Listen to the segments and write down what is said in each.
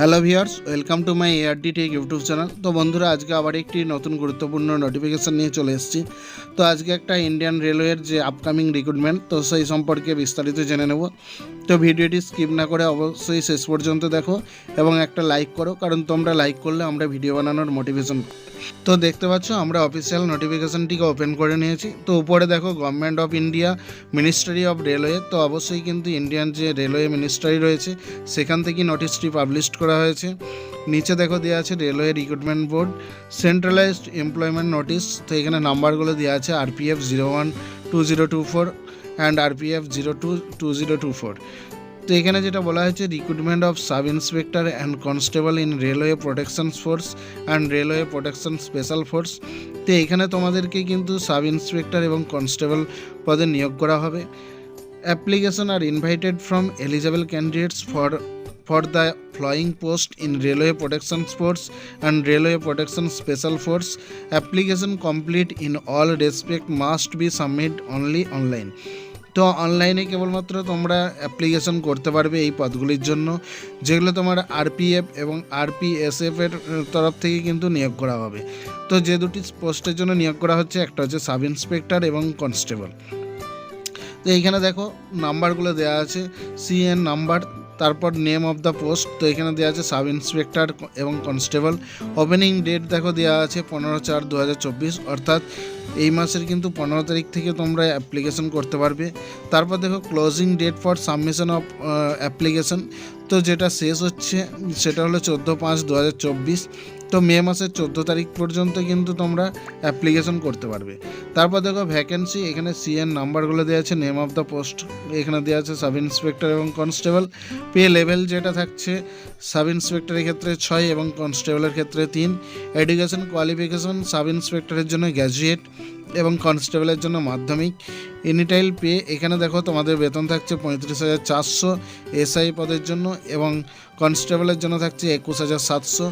Hello viewers welcome to my ARD tech YouTube channel তো বন্ধুরা, আজকে আবার একটি নতুন গুরুত্বপূর্ণ নোটিফিকেশান নিয়ে চলে এসেছি। তো আজকে একটা ইন্ডিয়ান রেলওয়ের যে আপকামিং রিক্রুটমেন্ট তো সেই সম্পর্কে বিস্তারিত জেনে নেব। তো ভিডিওটি স্কিপ না করে অবশ্যই শেষ পর্যন্ত দেখো এবং একটা লাইক করো, কারণ তোমরা লাইক করলে আমরা ভিডিও বানানোর মোটিভেশন তো দেখতে পাচ্ছ, আমরা অফিসিয়াল নোটিফিকেশানটিকে ওপেন করে নিয়েছি। তো উপরে দেখো government of India ministry of railway তো অবশ্যই কিন্তু ইন্ডিয়ান যে রেলওয়ে মিনিস্ট্রি রয়েছে, সেখান থেকেই নোটিশটি পাবলিশ করা হয়েছে। নিচে দেখো দেওয়া আছে railway recruitment board. Centralised employment notice তো এখানে নাম্বারগুলো দেওয়া আছে RPF zero one two zero two four and RPF zero two two zero two four. তো এখানে যেটা বলা হয়েছে recruitment of sub inspector and constable in railway protection force and railway protection special force তো এখানে তোমাদেরকে কিন্তু সাব ইন্সপেক্টর এবং কনস্টেবল পদে নিয়োগ করা হবে। Application are invited from eligible candidates for for the flying post in railway protection force and railway protection special force. Application complete in all respect must be submit only online. তো অনলাইনে কেবলমাত্র তোমরা application করতে পারবে এই পদগুলির জন্য, যেগুলো তোমার আরপিএফ এবং আরপিএসএফ এর তরফ থেকে কিন্তু নিয়োগ করা হবে। তো যে দুটি পোস্টের জন্য নিয়োগ করা হচ্ছে, একটা হচ্ছে সাব ইন্সপেক্টর এবং কনস্টেবল। তো এইখানে দেখো, নাম্বারগুলো দেওয়া আছে সিএন নাম্বার তারপর নেম অফ দ্য পোস্ট তো এখানে দেওয়া আছে সাব ইন্সপেক্টর এবং কনস্টেবল ওপেনিং ডেট দেখো দেওয়া আছে পনেরো চার দু অর্থাৎ এই মাসের কিন্তু পনেরো তারিখ থেকে তোমরা অ্যাপ্লিকেশন করতে পারবে। তারপর দেখো closing date for submission of application তো যেটা শেষ হচ্ছে, সেটা হলো চোদ্দ পাঁচ দু তো মে মাসের চোদ্দ তারিখ পর্যন্ত কিন্তু তোমরা অ্যাপ্লিকেশন করতে পারবে। তারপর দেখো ভ্যাকেন্সি এখানে সিএন নাম্বারগুলো দেওয়া আছে নেম অফ দ্য পোস্ট এখানে দেওয়া আছে সাব ইন্সপেক্টর এবং কনস্টেবল পে লেভেল যেটা থাকছে সাব ইন্সপেক্টরের ক্ষেত্রে ছয় এবং কনস্টেবলের ক্ষেত্রে তিন। এডুকেশন কোয়ালিফিকেশন সাব ইন্সপেক্টরের জন্য গ্র্যাজুয়েট এবং কনস্টেবলের জন্য মাধ্যমিক। এনিটাইল পে এখানে দেখো তোমাদের বেতন থাকছে পঁয়ত্রিশ হাজার চারশো এসআই পদের জন্য এবং কনস্টেবলের জন্য থাকছে একুশ হাজার সাতশো।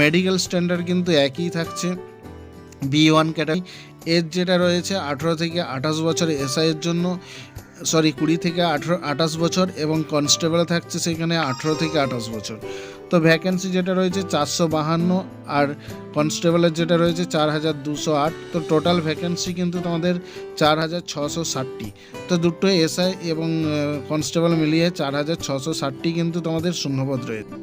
মেডিকেল স্ট্যান্ডার্ড কিন্তু একই থাকছে বি ওয়ান ক্যাটাগরি এজ যেটা রয়েছে আঠেরো থেকে আঠাশ বছর এসআইয়ের জন্য সরি কুড়ি থেকে আঠেরো, আঠাশ বছর এবং কনস্টেবল থাকছে সেখানে আঠেরো থেকে আঠাশ বছর। তো ভ্যাকেন্সি যেটা রয়েছে চারশো বাহান্ন আর কনস্টেবলের যেটা রয়েছে চার হাজার দুশো আট। তো টোটাল ভ্যাকেন্সি কিন্তু তোমাদের চার হাজার ছশো ষাটটি। তো দুটো এসআই এবং কনস্টেবল মিলিয়ে চার হাজার ছশো ষাটটি কিন্তু তোমাদের শূন্যপদ রয়েছে।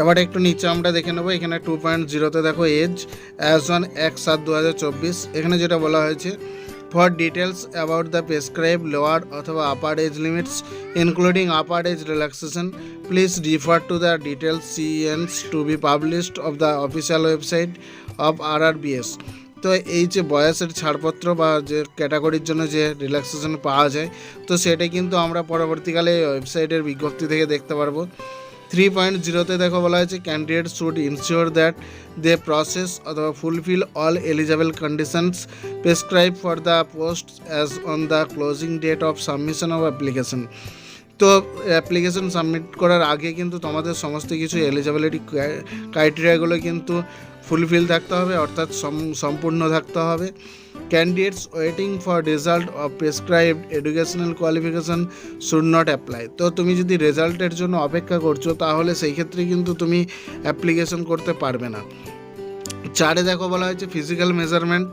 এবার একটু নিচে আমরা দেখে নেব, এখানে টু পয়েন্ট জিরোতে দেখো এজ অ্যাজ ওয়ান এক সাত দু হাজার চব্বিশ। এখানে যেটা বলা হয়েছে for details about the prescribe lower অথবা upper age limits including upper age relaxation please refer to the details CNs to be published of the official website of R R Bs তো এই যে বয়সের ছাড়পত্র বা যে ক্যাটাগরির জন্য যে রিল্যাক্সেশন পাওয়া যায়, তো সেটা কিন্তু আমরা পরবর্তীকালে ওয়েবসাইটের বিজ্ঞপ্তি থেকে দেখতে পারব। থ্রি পয়েন্ট জিরোতে দেখো বলা হয়েছে candidate should ensure that they process অথবা fulfil all eligible conditions prescribe for the post as on the closing date of submission of application তো অ্যাপ্লিকেশন সাবমিট করার আগে কিন্তু তোমাদের সমস্ত কিছু এলিজিবিলিটি ক্রাইটেরিয়াগুলো কিন্তু ফুলফিল থাকতে হবে, অর্থাৎ সম্পূর্ণ থাকতে হবে। Candidates waiting for result of prescribed educational qualification should not apply তো তুমি যদি রেজাল্টের জন্য অপেক্ষা করছ, তাহলে সেই ক্ষেত্রে কিন্তু তুমি অ্যাপ্লিকেশন করতে পারবে না। চারে দেখো বলা হয়েছে ফিজিক্যাল মেজারমেন্ট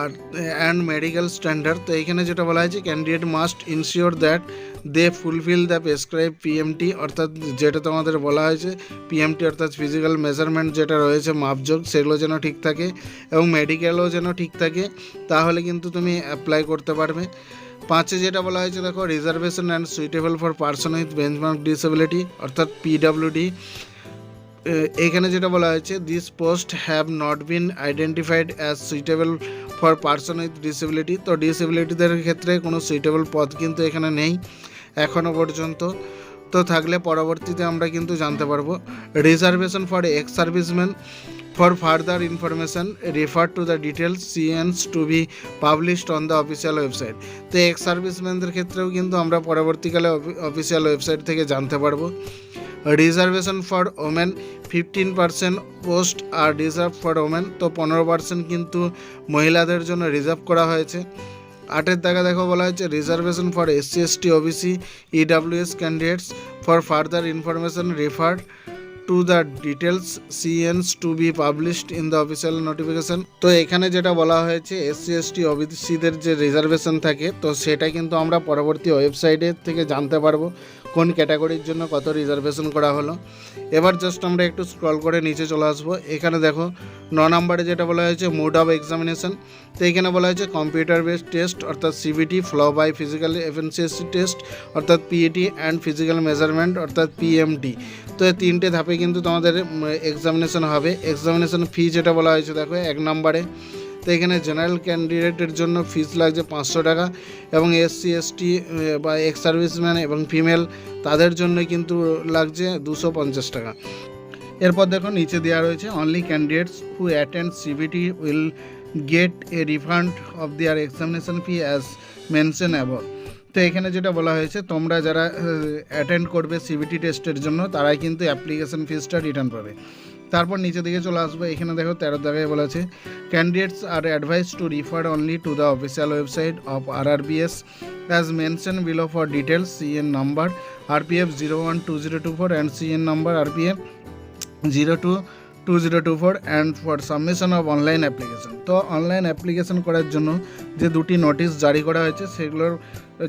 আর অ্যান্ড মেডিকেল স্ট্যান্ডার্ড তো এখানে যেটা বলা হয়েছে candidate must ensure that they fulfil the prescribe PMT অর্থাৎ যেটা তোমাদের বলা হয়েছে পিএমটি অর্থাৎ ফিজিক্যাল মেজারমেন্ট যেটা রয়েছে, মাপযোগ, সেগুলো যেন ঠিক থাকে এবং মেডিকেলও যেন ঠিক থাকে, তাহলে কিন্তু তুমি অ্যাপ্লাই করতে পারবে। পাঁচে যেটা বলা হয়েছে, দেখো reservation and suitable for person with benchmark disability অর্থাৎ পিডাব্লিউডি এখানে যেটা বলা হয়েছে this post have not been identified as suitable for person with disability তো ডিসেবিলিটিদের ক্ষেত্রে কোনো সুইটেবল পদ কিন্তু এখানে নেই। এখনও পর্যন্ত। তো থাকলে পরবর্তীতে আমরা কিন্তু জানতে পারব। Reservation for ex serviceman for further information refer to the details CNs to be published on the official website তো এক্স সার্ভিসম্যানদের ক্ষেত্রেও কিন্তু আমরা পরবর্তীকালে অফিসিয়াল ওয়েবসাইট থেকে জানতে পারব। Reservation for women fifteen percent post are reserve for women তো পনেরো পার্সেন্ট কিন্তু মহিলাদের জন্য রিজার্ভ করা হয়েছে। আটের দেখা দেখো বলা হয়েছে reservation for SC ST OBC EWS candidates for further information refer to the details CNs to be published in the official notification তো এখানে যেটা বলা হয়েছে এসসি এসটি ওবিসিদের যে রিজার্ভেশন থাকে, তো সেটা কিন্তু আমরা পরবর্তী ওয়েবসাইটের থেকে জানতে পারব। কোন ক্যাটাগরির জন্য কত রিজার্ভেশন করা হলো। এবার জাস্ট আমরা একটু স্ক্রল করে নিচে চলে আসব। এখানে দেখো, ন নম্বরে যেটা বলা হয়েছে মোড অফ এক্সামিনেশন তো এখানে বলা হয়েছে কম্পিউটার বেসড টেস্ট অর্থাৎ CBT followed by physical efficiency test অর্থাৎ পিইটি অ্যান্ড ফিজিক্যাল মেজারমেন্ট অর্থাৎ পিএমটি তো এই তিনটে ধাপে কিন্তু তোমাদের এক্সামিনেশন হবে। এক্সামিনেশন ফি যেটা বলা হয়েছে, দেখো, এক নম্বরে। তো এখানে জেনারেল ক্যান্ডিডেটের জন্য ফিস লাগছে পাঁচশো টাকা এবং এসসি এসটি বা এক্স সার্ভিসম্যান এবং ফিমেল তাদের জন্য কিন্তু লাগছে দুশো পঞ্চাশ টাকা। এরপর দেখো নিচে দেওয়া রয়েছে only candidates who attend CBT will get a refund of their examination fee as mention above তো এখানে যেটা বলা হয়েছে, তোমরা যারা অ্যাটেন্ড করবে সিবিটি টেস্টের জন্য, তারাই কিন্তু অ্যাপ্লিকেশন ফিসটা রিটার্ন পাবে। তারপর নিচে দিকে চলে আসব। এখানে দেখো তেরো জায়গায় বলা আছে candidates are advice to refer only to the official website of R R B S as mention below for details CN number R P F zero one two zero two four and CN number R P F zero two two zero two four and for submission of online application তো online application করার জন্য যে দুটি notice জারি করা হয়েছে, সেগুলোর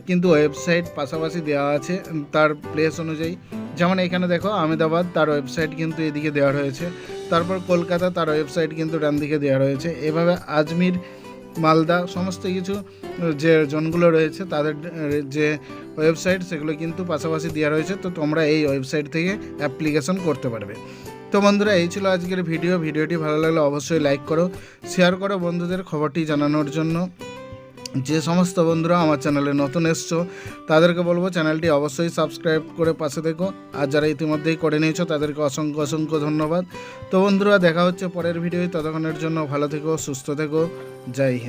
কিন্তু ওয়েবসাইট পাশাপাশি দেওয়া আছে। তার প্লেস অনুযায়ী যেমন এখানে দেখো আহমেদাবাদ, তার ওয়েবসাইট কিন্তু এদিকে দেওয়া রয়েছে। তারপর কলকাতা, তার ওয়েবসাইট কিন্তু ডান দিকে দেওয়া রয়েছে। এভাবে আজমির, মালদা সমস্ত কিছু, যে জোনগুলো রয়েছে, তাদের যে ওয়েবসাইট সেগুলো কিন্তু পাশাপাশি দেওয়া রয়েছে। তো তোমরা এই ওয়েবসাইট থেকে অ্যাপ্লিকেশন করতে পারবে। তো বন্ধুরা, এই ছিল আজকের ভিডিও ভিডিওটি ভালো লাগলে অবশ্যই লাইক করো শেয়ার করো বন্ধুদের খবরটি জানানোর জন্য। যে সমস্ত বন্ধুরা আমার চ্যানেলে নতুন এসছো, তাদেরকে বলব চ্যানেলটি অবশ্যই সাবস্ক্রাইব করে পাশে দেখো। আর যারা ইতিমধ্যেই করে নিয়েছো, তাদেরকে অসংখ্য অসংখ্য ধন্যবাদ। তো বন্ধুরা, দেখা হচ্ছে পরের ভিডিও ততক্ষণের জন্য ভালো থেকো, সুস্থ থেকো। জয় হিন্দ।